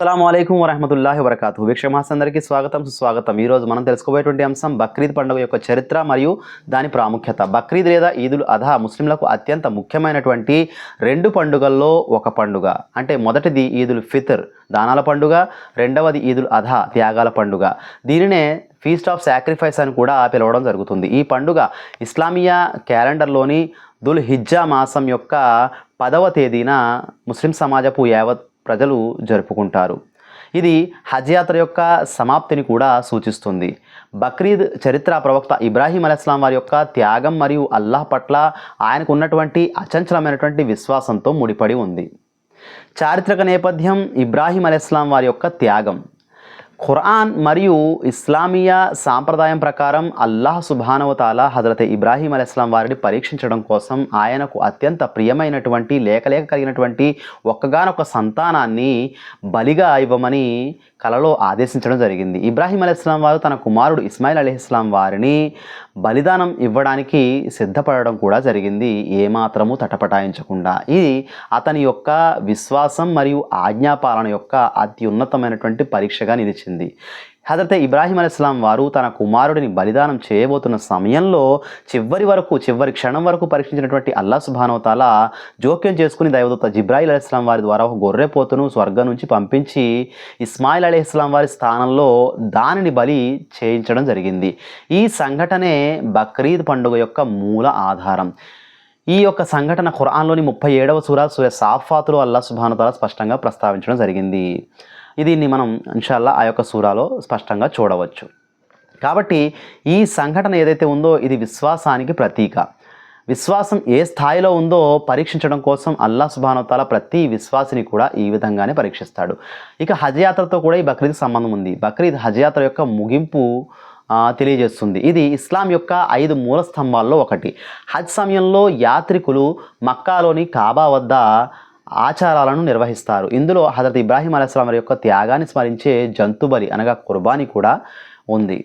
అస్సలం అయికం వరహమతుల్లాహి వరకాతు వీక్షమాసందరికీ స్వాగతం సుస్వాగతం. ఈరోజు మనం తెలుసుకోబోయేటువంటి అంశం బక్రీద్ పండుగ యొక్క చరిత్ర మరియు దాని ప్రాముఖ్యత. బక్రీద్ లేదా ఈదుల్ అధా ముస్లింలకు అత్యంత ముఖ్యమైనటువంటి రెండు పండుగల్లో ఒక పండుగ. అంటే మొదటిది ఈదుల్ ఫితర్ దానాల పండుగ. రెండవది ఈదుల్ అధా త్యాగాల పండుగ. దీనినే ఫీస్ట్ ఆఫ్ సాక్రిఫైస్ అని కూడా పిలవడం జరుగుతుంది. ఈ పండుగ ఇస్లామియా క్యాలెండర్లోని దుల్ హిజ్జా మాసం యొక్క పదవ తేదీన ముస్లిం సమాజపు యావత్ ప్రజలు జరుపుకుంటారు. ఇది హజ్ యాత్ర యొక్క సమాప్తిని కూడా సూచిస్తుంది. బక్రీద్ చరిత్ర ప్రవక్త ఇబ్రాహీం అలైస్లాం వారి యొక్క త్యాగం మరియు అల్లాహ్ పట్ల ఆయనకు ఉన్నటువంటి అచంచలమైనటువంటి విశ్వాసంతో ముడిపడి ఉంది. చారిత్రక నేపథ్యం ఇబ్రాహీం అలైస్లాం వారి యొక్క త్యాగం. ఖురాన్ మరియు ఇస్లామియా సాంప్రదాయం ప్రకారం అల్లాహ్ సుభానవతాల హజరత్ ఇబ్రాహీం అలైస్లాం వారిని పరీక్షించడం కోసం ఆయనకు అత్యంత ప్రియమైనటువంటి లేకలేక కలిగినటువంటి ఒక్కగానొక్క సంతానాన్ని బలిగా ఇవ్వమని కలలో ఆదేశించడం జరిగింది. ఇబ్రాహీం అలైస్లాం వారు తన కుమారుడు ఇస్మాయిల్ అలీస్లాం వారిని బలిదానం ఇవ్వడానికి సిద్ధపడడం కూడా జరిగింది. ఏమాత్రము తటపటాయించకుండా. ఇది అతని యొక్క విశ్వాసం మరియు ఆజ్ఞాపాలన యొక్క అత్యున్నతమైనటువంటి పరీక్షగా నిలిచింది. హజరత్ ఇబ్రాహీం అలీస్లాం వారు తన కుమారుడిని బలిదానం చేయబోతున్న సమయంలో చివరి వరకు చివరి క్షణం వరకు పరీక్షించినటువంటి అల్లా సుభానవతాల జోక్యం చేసుకుని దైవదూత జిబ్రాయిల్ అలీస్లాం వారి ద్వారా ఒక గొర్రెపోతును స్వర్గం నుంచి పంపించి ఇస్మాయిల్ అలీస్లాం వారి స్థానంలో దానిని బలి చేయించడం జరిగింది. ఈ సంఘటనే బక్రీద్ పండుగ యొక్క మూల ఆధారం. ఈ యొక్క సంఘటన ఖురాన్లోని ముప్పై ఏడవ సూరా సూర్య సాఫాతులు అల్లా సుభానతాల స్పష్టంగా ప్రస్తావించడం జరిగింది. దీన్ని మనం ఇన్షాల్లా ఆ యొక్క సూరాలో స్పష్టంగా చూడవచ్చు. కాబట్టి ఈ సంఘటన ఏదైతే ఉందో ఇది విశ్వాసానికి ప్రతీక. విశ్వాసం ఏ స్థాయిలో ఉందో పరీక్షించడం కోసం అల్లా సుబానోతాల ప్రతి విశ్వాసిని కూడా ఈ విధంగానే పరీక్షిస్తాడు. ఇక హజ్ యాత్రతో కూడా ఈ బక్రీద్ సంబంధం ఉంది. బక్రీద్ హజ్ యాత్ర యొక్క ముగింపు తెలియజేస్తుంది. ఇది ఇస్లాం యొక్క ఐదు మూల స్తంభాల్లో ఒకటి. హజ్ సమయంలో యాత్రికులు మక్కాలోని కాబా వద్ద ఆచారాలను నిర్వహిస్తారు. ఇందులో హజరత్ ఇబ్రాహీం అలైస్లాం వారి యొక్క త్యాగాన్ని స్మరించే జంతుబలి అనగా కుర్బానీ కూడా ఉంది.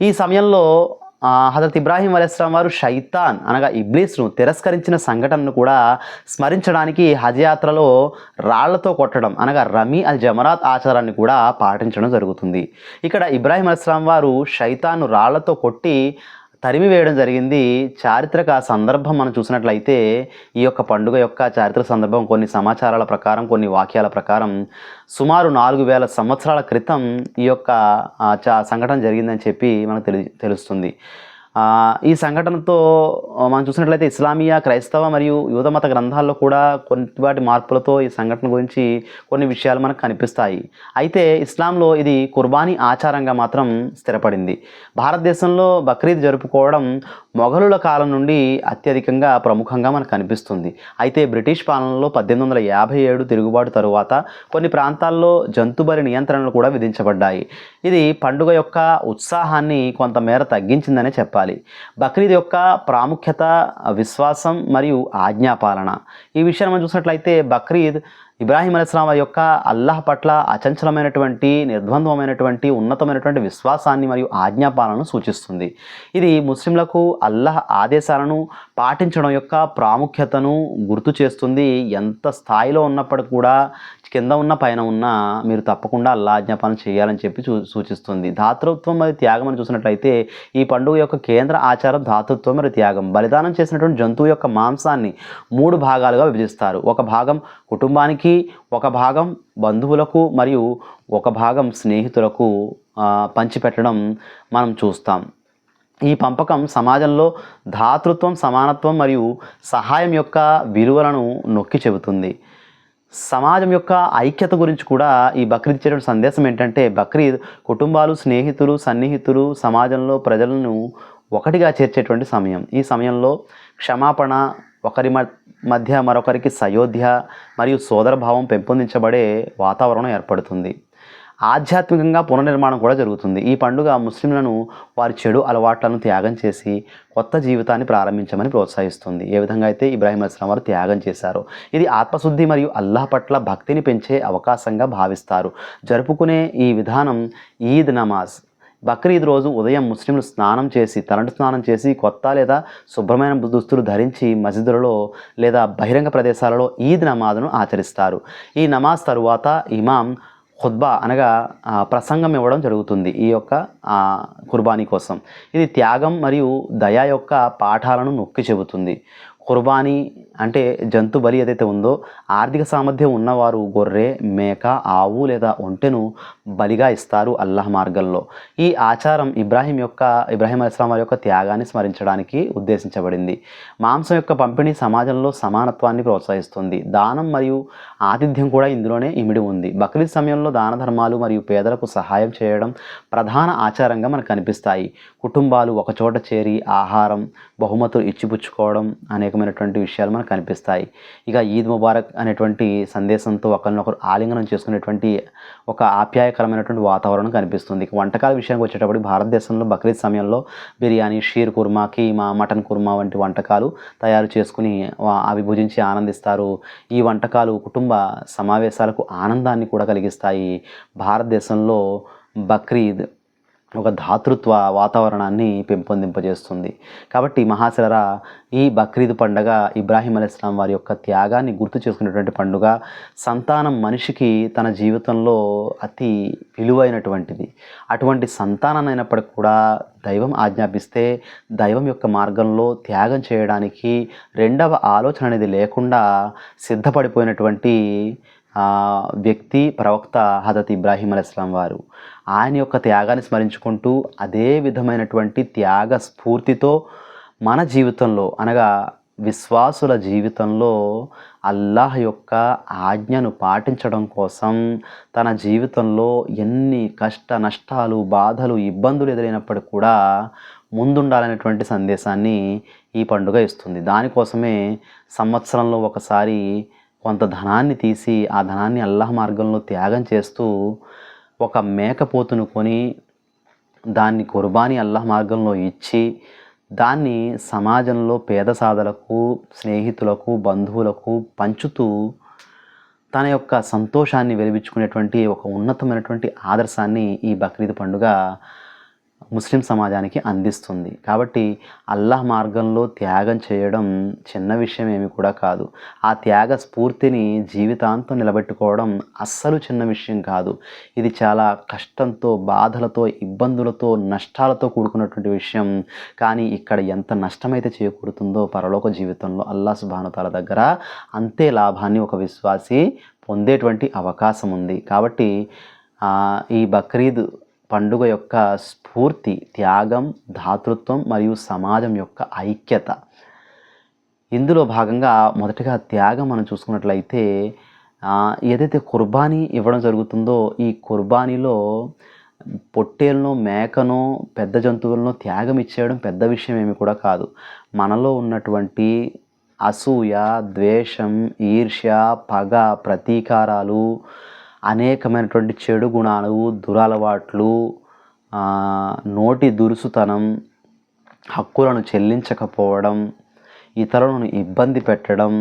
ఈ సమయంలో హజరత్ ఇబ్రాహీం అలైస్లాం వారు షైతాన్ అనగా ఇబ్లీస్ను తిరస్కరించిన సంఘటనను కూడా స్మరించడానికి హజ్ యాత్రలో రాళ్ళతో కొట్టడం అనగా రమీ అల్ జమరాత్ ఆచారాన్ని కూడా పాటించడం జరుగుతుంది. ఇక్కడ ఇబ్రాహీం అలైస్లాం వారు షైతాన్ను రాళ్ళతో కొట్టి తరిమి వేయడం జరిగింది. చారిత్రక సందర్భం మనం చూసినట్లయితే ఈ యొక్క పండుగ యొక్క చారిత్రక సందర్భం కొన్ని సమాచారాల ప్రకారం కొన్ని వాక్యాల ప్రకారం సుమారు నాలుగు వేల సంవత్సరాల క్రితం ఈ యొక్క సంఘటన జరిగిందని చెప్పి మనకు తెలు తెలుస్తుంది. ఈ సంఘటనతో మనం చూసినట్లయితే ఇస్లామియా క్రైస్తవ మరియు యువత మత గ్రంథాల్లో కూడా కొన్నిపాటి మార్పులతో ఈ సంఘటన గురించి కొన్ని విషయాలు మనకు కనిపిస్తాయి. అయితే ఇస్లాంలో ఇది కుర్బానీ ఆచారంగా మాత్రం స్థిరపడింది. భారతదేశంలో బక్రీద్ జరుపుకోవడం మొఘలుల కాలం నుండి అత్యధికంగా ప్రముఖంగా మనకు కనిపిస్తుంది. అయితే బ్రిటిష్ పాలనలో పద్దెనిమిది వందల యాభై ఏడు తిరుగుబాటు తరువాత కొన్ని ప్రాంతాల్లో జంతుబలి నియంత్రణలు కూడా విధించబడ్డాయి. ఇది పండుగ యొక్క ఉత్సాహాన్ని కొంతమేర తగ్గించిందనే చెప్పాలి. బక్రీద్ యొక్క ప్రాముఖ్యత విశ్వాసం మరియు ఆజ్ఞాపాలన. ఈ విషయాన్ని మనం చూసినట్లయితే బక్రీద్ ఇబ్రాహీం అలీస్లాం యొక్క అల్లాహ్ పట్ల అచంచలమైనటువంటి నిర్ద్వంద్వమైనటువంటి ఉన్నతమైనటువంటి విశ్వాసాన్ని మరియు ఆజ్ఞాపాలను సూచిస్తుంది. ఇది ముస్లింలకు అల్లాహ్ ఆదేశాలను పాటించడం యొక్క ప్రాముఖ్యతను గుర్తు చేస్తుంది. ఎంత స్థాయిలో ఉన్నప్పటికీ కూడా కింద ఉన్న పైన ఉన్న మీరు తప్పకుండా అల్లా ఆజ్ఞాపాలను చేయాలని చెప్పి సూచిస్తుంది. దాతృత్వం మరియు త్యాగం అని చూసినట్లయితే ఈ పండుగ యొక్క కేంద్ర ఆచారం దాతృత్వం మరియు త్యాగం. బలిదానం చేసినటువంటి జంతువు యొక్క మాంసాన్ని మూడు భాగాలుగా విభజిస్తారు. ఒక భాగం కుటుంబానికి ఒక భాగం బంధువులకు మరియు ఒక భాగం స్నేహితులకు పంచిపెట్టడం మనం చూస్తాం. ఈ పంపకం సమాజంలో ధాతృత్వం సమానత్వం మరియు సహాయం యొక్క విలువలను నొక్కి చెబుతుంది. సమాజం యొక్క ఐక్యత గురించి కూడా ఈ బక్రీద్ ఇచ్చేటువంటి సందేశం ఏంటంటే బక్రీద్ కుటుంబాలు స్నేహితులు సన్నిహితులు సమాజంలో ప్రజలను ఒకటిగా చేర్చేటువంటి సమయం. ఈ సమయంలో క్షమాపణ ఒకరి మ- మధ్య మరొకరికి సయోధ్య మరియు సోదరభావం పెంపొందించబడే వాతావరణం ఏర్పడుతుంది. ఆధ్యాత్మికంగా పునర్నిర్మాణం కూడా జరుగుతుంది. ఈ పండుగ ముస్లింలను వారి చెడు అలవాట్లను త్యాగం చేసి కొత్త జీవితాన్ని ప్రారంభించమని ప్రోత్సహిస్తుంది. ఏ విధంగా అయితే ఇబ్రాహీం అస్లాం వారు త్యాగం చేశారు ఇది ఆత్మశుద్ధి మరియు అల్లాహ్ పట్ల భక్తిని పెంచే అవకాశంగా భావిస్తారు. జరుపుకునే ఈ విధానం ఈద్ నమాజ్. బక్రీద్ రోజు ఉదయం ముస్లింలు స్నానం చేసి తలంటు స్నానం చేసి కొత్త లేదా శుభ్రమైన దుస్తులు ధరించి మసీదులలో లేదా బహిరంగ ప్రదేశాలలో ఈద్ నమాజ్ను ఆచరిస్తారు. ఈ నమాజ్ తరువాత ఇమాం ఖుద్బా అనగా ప్రసంగం ఇవ్వడం జరుగుతుంది ఈ యొక్క కుర్బానీ కోసం. ఇది త్యాగం మరియు దయా యొక్క పాఠాలను నొక్కి చెబుతుంది. కుర్బానీ అంటే జంతు బలి ఏదైతే ఉందో ఆర్థిక సామర్థ్యం ఉన్నవారు గొర్రె మేక ఆవు లేదా ఒంటెను బలిగా ఇస్తారు అల్లాహ్ మార్గంలో. ఈ ఆచారం ఇబ్రాహీం యొక్క ఇబ్రాహీం అలీస్లాం వారి యొక్క త్యాగాన్ని స్మరించడానికి ఉద్దేశించబడింది. మాంసం యొక్క పంపిణీ సమాజంలో సమానత్వాన్ని ప్రోత్సహిస్తుంది. దానం మరియు ఆతిథ్యం కూడా ఇందులోనే ఇమిడి ఉంది. బక్రీద్ సమయంలో దాన ధర్మాలు మరియు పేదలకు సహాయం చేయడం ప్రధాన ఆచారంగా మనకు కనిపిస్తాయి. కుటుంబాలు ఒకచోట చేరి ఆహారం బహుమతులు ఇచ్చిపుచ్చుకోవడం అనేకమైనటువంటి విషయాలు మనకు కనిపిస్తాయి. ఇక ఈద్ ముబారక్ అనేటువంటి సందేశంతో ఒకరినొకరు ఆలింగనం చేసుకునేటువంటి ఒక ఆప్యాయకరమైనటువంటి వాతావరణం కనిపిస్తుంది. ఇక వంటకాల విషయానికి వచ్చేటప్పుడు భారతదేశంలో బక్రీద్ సమయంలో బిర్యానీ షీర్ కుర్మా కీమా మటన్ కుర్మా వంటి వంటకాలు తయారు చేసుకుని అవి భుజించి ఆనందిస్తారు. ఈ వంటకాలు కుటుంబ సమావేశాలకు ఆనందాన్ని కూడా కలిగిస్తాయి. భారతదేశంలో బక్రీద్ ఒక ధాతృత్వ వాతావరణాన్ని పెంపొందింపజేస్తుంది. కాబట్టి మహాశిలరా ఈ బక్రీద్ పండగ ఇబ్రాహీం అలీస్లాం వారి యొక్క త్యాగాన్ని గుర్తు చేసుకునేటువంటి పండుగ సంతానం మనిషికి తన జీవితంలో అతి విలువైనటువంటిది. అటువంటి సంతానం అయినప్పటికీ కూడా దైవం ఆజ్ఞాపిస్తే దైవం యొక్క మార్గంలో త్యాగం చేయడానికి రెండవ ఆలోచన అనేది లేకుండా సిద్ధపడిపోయినటువంటి వ్యక్తి ప్రవక్త హజరత్ ఇబ్రాహీం అలైస్లాం వారు. ఆయన యొక్క త్యాగాన్ని స్మరించుకుంటూ అదే విధమైనటువంటి త్యాగ స్ఫూర్తితో మన జీవితంలో అనగా విశ్వాసుల జీవితంలో అల్లాహ్ యొక్క ఆజ్ఞను పాటించడం కోసం తన జీవితంలో ఎన్ని కష్ట నష్టాలు బాధలు ఇబ్బందులు ఎదురైనప్పటికీ కూడా ముందుండాలనేటువంటి సందేశాన్ని ఈ పండుగ ఇస్తుంది. దానికోసమే సంవత్సరంలో ఒకసారి కొంత ధనాన్ని తీసి ఆ ధనాన్ని అల్లాహ్ మార్గంలో త్యాగం చేస్తూ ఒక మేకపోతును కొని దాన్ని కుర్బానీ అల్లాహ్ మార్గంలో ఇచ్చి దాన్ని సమాజంలో పేద సాధలకు స్నేహితులకు బంధువులకు పంచుతూ తన యొక్క సంతోషాన్ని వెలిపించుకునేటువంటి ఒక ఉన్నతమైనటువంటి ఆదర్శాన్ని ఈ బక్రీద్ పండుగ ముస్లిం సమాజానికి అందిస్తుంది. కాబట్టి అల్లాహ్ మార్గంలో త్యాగం చేయడం చిన్న విషయం ఏమి కూడా కాదు. ఆ త్యాగ స్ఫూర్తిని జీవితాంతం నిలబెట్టుకోవడం అస్సలు చిన్న విషయం కాదు. ఇది చాలా కష్టంతో బాధలతో ఇబ్బందులతో నష్టాలతో కూడుకున్నటువంటి విషయం. కానీ ఇక్కడ ఎంత నష్టమైతే చేకూరుతుందో పరలోక జీవితంలో అల్లా సుభానుతాల దగ్గర అంతే లాభాన్ని ఒక విశ్వాసి పొందేటువంటి అవకాశం ఉంది. కాబట్టి ఈ బక్రీద్ పండుగ యొక్క స్ఫూర్తి త్యాగం ధాతృత్వం మరియు సమాజం యొక్క ఐక్యత. ఇందులో భాగంగా మొదటగా త్యాగం మనం చూసుకున్నట్లయితే ఏదైతే కుర్బానీ ఇవ్వడం జరుగుతుందో ఈ కుర్బానీలో పొట్టేలను మేకను పెద్ద జంతువులను త్యాగం ఇచ్చేయడం పెద్ద విషయం ఏమి కూడా కాదు. మనలో ఉన్నటువంటి అసూయ ద్వేషం ఈర్ష్య పగ ప్రతీకారాలు అనేకమైనటువంటి చెడు గుణాలు దురలవాట్లు నోటి దురుసుతనం హక్కులను చెల్లించకపోవడం ఇతరులను ఇబ్బంది పెట్టడం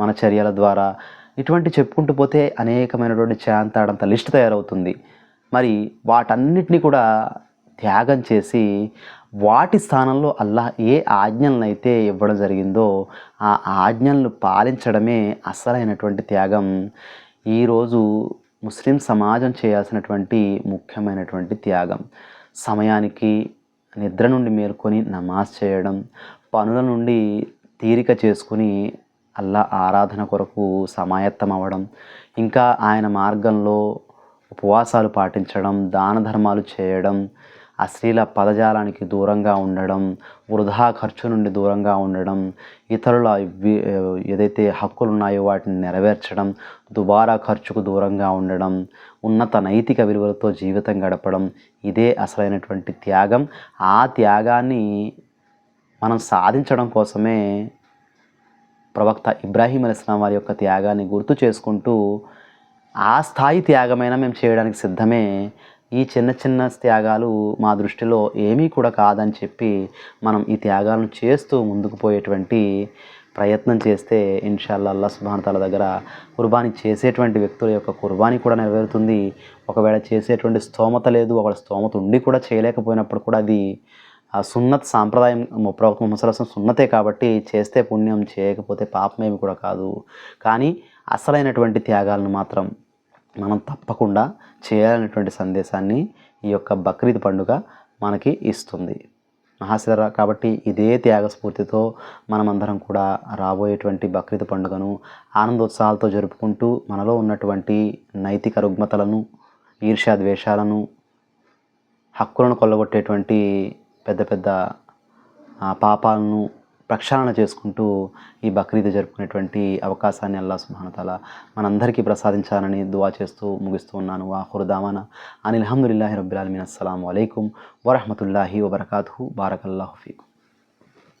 మన చర్యల ద్వారా ఇటువంటి చెప్పుకుంటూ పోతే అనేకమైనటువంటి చేంతాడంత లిస్ట్ తయారవుతుంది. మరి వాటన్నిటిని కూడా త్యాగం చేసి వాటి స్థానంలో అల్లాహ్ ఏ ఆజ్ఞలను అయితే ఇవ్వడం జరిగిందో ఆ ఆజ్ఞలను పాలించడమే అసలైనటువంటి త్యాగం. ఈరోజు ముస్లిం సమాజం చేయాల్సినటువంటి ముఖ్యమైనటువంటి త్యాగం. సమయానికి నిద్ర నుండి మేల్కొని నమాజ్ చేయడం పనుల నుండి తీరిక చేసుకుని అల్లా ఆరాధన కొరకు సమాయత్తం అవ్వడం ఇంకా ఆయన మార్గంలో ఉపవాసాలు పాటించడం దాన ధర్మాలు చేయడం అశ్లీల పదజాలానికి దూరంగా ఉండడం వృధా ఖర్చు నుండి దూరంగా ఉండడం ఇతరుల ఏదైతే హక్కులు ఉన్నాయో వాటిని నెరవేర్చడం దుబారా ఖర్చుకు దూరంగా ఉండడం ఉన్నత నైతిక విలువలతో జీవితం గడపడం ఇదే అసలైనటువంటి త్యాగం. ఆ త్యాగాన్ని మనం సాధించడం కోసమే ప్రవక్త ఇబ్రాహీం అలీస్లాం వారి యొక్క త్యాగాన్ని గుర్తు చేసుకుంటూ ఆ స్థాయి త్యాగమైనా మేము చేయడానికి సిద్ధమే. ఈ చిన్న చిన్న త్యాగాలు మా దృష్టిలో ఏమీ కూడా కాదని చెప్పి మనం ఈ త్యాగాలను చేస్తూ ముందుకు పోయేటువంటి ప్రయత్నం చేస్తే ఇన్షాల్లా అల్లా సుబాన్ దగ్గర కుర్బానీ చేసేటువంటి వ్యక్తుల యొక్క కుర్బానీ కూడా నెరవేరుతుంది. ఒకవేళ చేసేటువంటి స్తోమత లేదు ఒకవేళ స్తోమత ఉండి కూడా చేయలేకపోయినప్పుడు కూడా అది ఆ సున్నత్ సాంప్రదాయం ప్రవక్త ముసలసం సున్నతే కాబట్టి చేస్తే పుణ్యం చేయకపోతే పాపమేమి కూడా కాదు. కానీ అసలైనటువంటి త్యాగాలను మాత్రం మనం తప్పకుండా చేయాలనేటువంటి సందేశాన్ని ఈ యొక్క బక్రీద్ పండుగ మనకి ఇస్తుంది. మహాశిర కాబట్టి ఇదే త్యాగస్ఫూర్తితో మనమందరం కూడా రాబోయేటువంటి బక్రీద్ పండుగను ఆనందోత్సాహాలతో జరుపుకుంటూ మనలో ఉన్నటువంటి నైతిక రుగ్మతలను ఈర్ష్యా ద్వేషాలను హక్కులను కొల్లగొట్టేటువంటి పెద్ద పెద్ద పాపాలను ప్రక్షాళన చేసుకుంటూ ఈ బక్రీద్ జరుపుకునేటువంటి అవకాశాన్ని అల్లా సుబానతాల మనందరికీ ప్రసాదించాలని దువా చేస్తూ ముగిస్తూ ఉన్నాను. వాహురు దామాన అనిల్ అహమ్దుల్లాహి రబ్బిల్ ఆలమీన్. అస్సలం అయికం వరహమతుల్లాహి వబర్కాతు బారకల్లాహు ఫీకు.